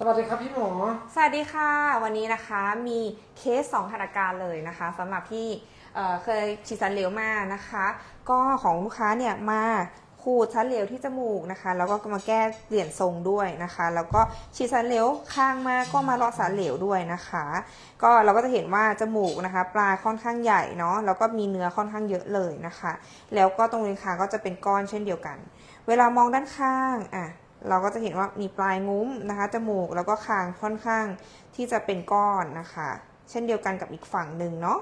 สวัสดีครับพี่หมอ สวัสดีค่ะ วันนี้นะคะมีเคส2สถานการณ์เลยนะคะสำหรับที่เเคยฉีดสันเหลวมานะคะ ก็ของลูกค้าเนี่ยมาขูดสันเหลวที่จมูกนะคะ แล้วก็มาแก้เปลี่ยนทรงด้วยนะคะ แล้วก็ฉีดสันเหลวข้างมาก็มาเลาะสันเหลวด้วยนะคะ ก็เราก็จะเห็นว่าจมูกนะคะ ปลายค่อนข้างใหญ่เนาะแล้วก็มีเนื้อค่อนข้างเยอะเลยนะคะ แล้วก็ตรงเลนคางก็จะเป็นก้อนเช่นเดียวกัน เวลามองด้านข้างอะ เราก็จะเห็นว่ามีปลายงุ้มนะคะ จมูกแล้วก็คางค่อนข้างที่จะเป็นก้อนนะคะ เช่นเดียวกันกับอีกฝั่งหนึ่งเนาะ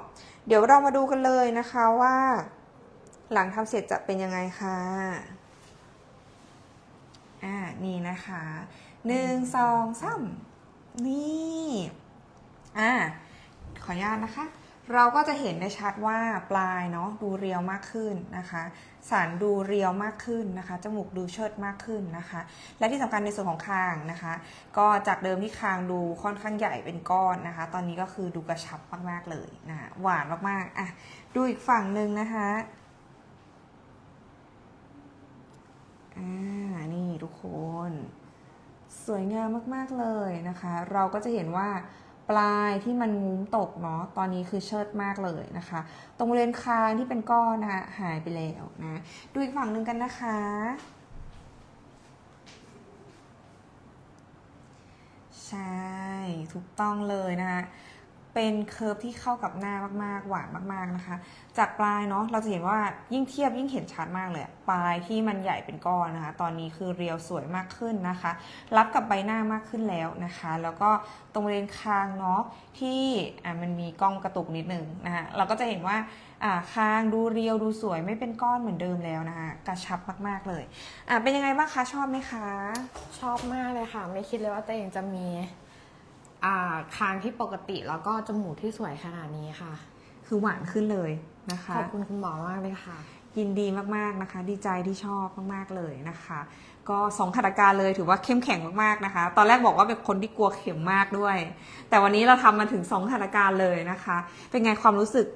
เดี๋ยวเรามาดูกันเลยนะคะว่า หลังทำเสร็จจะเป็นยังไงค่ะ อ่า นี่นะคะหนึ่งสองสามนี่ อ่า ขออนุญาตนะคะ เราก็จะเห็นได้ชัดว่าปลายเนาะดูเรียวมากขึ้นนะคะ สันดูเรียวมากขึ้นนะคะจมูกดูเชิดมากขึ้นนะคะ และที่สำคัญในส่วนของคางนะคะ ก็จากเดิมที่คางดูค่อนข้างใหญ่เป็นก้อนนะคะ ตอนนี้ก็คือดูกระชับมากๆเลยนะหวานมากๆอะดูอีกฝั่งหนึ่งนะคะอ่านี่ทุกคน สวยงามมากๆเลยนะคะ เราก็จะเห็นว่า ปลายที่มันงุ้มตกเนาะ ตอนนี้คือเชิดมากเลยนะคะ ตรงบริเวณคางที่เป็นก้อนนะคะหายไปแล้วนะ ดูอีกฝั่งหนึ่งกันนะคะ ใช่ ถูกต้องเลยนะคะ เป็นเคิร์ฟที่เข้ากับหน้ามากๆ หวานมากๆนะคะ จากปลายเนาะเราจะเห็นว่ายิ่งเทียบยิ่งเห็นชัดมากเลย ปลายที่มันใหญ่เป็นก้อนนะคะ ตอนนี้คือเรียวสวยมากขึ้นนะคะ รับกับใบหน้ามากขึ้นแล้วนะคะ แล้วก็ตรงบริเวณคางเนาะที่อ่ามันมีกล้องกระตุกนิดนึงนะคะเราก็จะเห็นว่าอ่าคางดูเรียวดูสวยไม่เป็นก้อนเหมือนเดิมแล้วนะคะกระชับมากๆเลยอ่าเป็นยังไงบ้างคะชอบไหมคะ ชอบมากเลยค่ะ ไม่คิดเลยว่าตัวเองจะมี คางที่ปกติแล้วก็จมูกที่สวยขนาดนี้ค่ะ คือหวานขึ้นเลยนะคะ ขอบคุณคุณหมอมากเลยค่ะ ยินดีมากๆนะคะ ดีใจที่ชอบมากๆเลยนะคะ ก็สองขัตการเลยถือว่าเข้มแข็งมากๆนะคะ ตอนแรกบอกว่าเป็นคนที่กลัวเข็มมากด้วย แต่วันนี้เราทำมาถึงสองขัตการเลยนะคะ เป็นไงความรู้สึก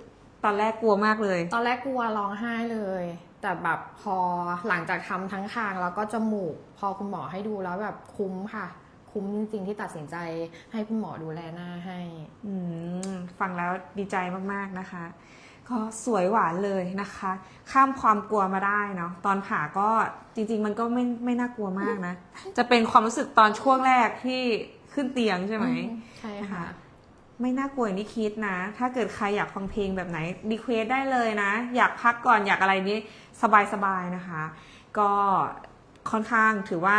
ตอนแรกกลัวมากเลย ตอนแรกกลัวร้องไห้เลย แต่แบบพอหลังจากทำทั้งคางแล้วก็จมูก พอคุณหมอให้ดูแล้วแบบคุ้มค่ะ คุ้มจริง ๆ ที่ตัดสินใจให้คุณหมอดูแลหน้าให้อืมฟังแล้วดีใจมากๆนะคะ ก็สวยหวานเลยนะคะ ข้ามความกลัวมาได้เนาะตอนผ่าก็จริง ๆ มันก็ไม่ไม่น่ากลัวมากนะ จะเป็นความรู้สึกตอนช่วงแรกที่ขึ้นเตียงใช่ไหมใช่ค่ะไม่น่ากลัวอย่างที่คิดนะ ถ้าเกิดใครอยากฟังเพลงแบบไหนรีเควสได้เลยนะ อยากพักก่อนอยากอะไรนี้สบายๆนะคะ ก็ค่อนข้างถือว่า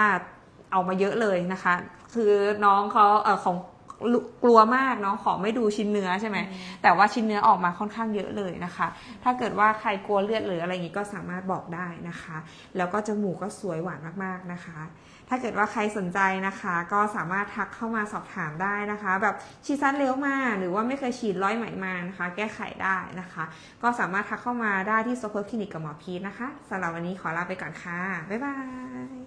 เอามาเยอะเลยนะคะ คือน้องเขาเออของกลัวมากเนาะขอไม่ดูชิ้นเนื้อใช่ไหมแต่ว่าชิ้นเนื้อออกมาค่อนข้างเยอะเลยนะคะ ถ้าเกิดว่าใครกลัวเลือดหรืออะไรอย่างนี้ก็สามารถบอกได้นะคะ แล้วก็จมูกก็สวยหวานมากๆนะคะ ถ้าเกิดว่าใครสนใจนะคะ ก็สามารถทักเข้ามาสอบถามได้นะคะ แบบฉีดซันเลี้ยวมาหรือว่าไม่เคยฉีดร้อยไหมมานะคะ แก้ไขได้นะคะ ก็สามารถทักเข้ามาได้ที่โซเ e อร์คลินิกกับหมอพีทนะคะสำหรับวันนี้ขอลาไปก่อนค่ะบ๊ายบาย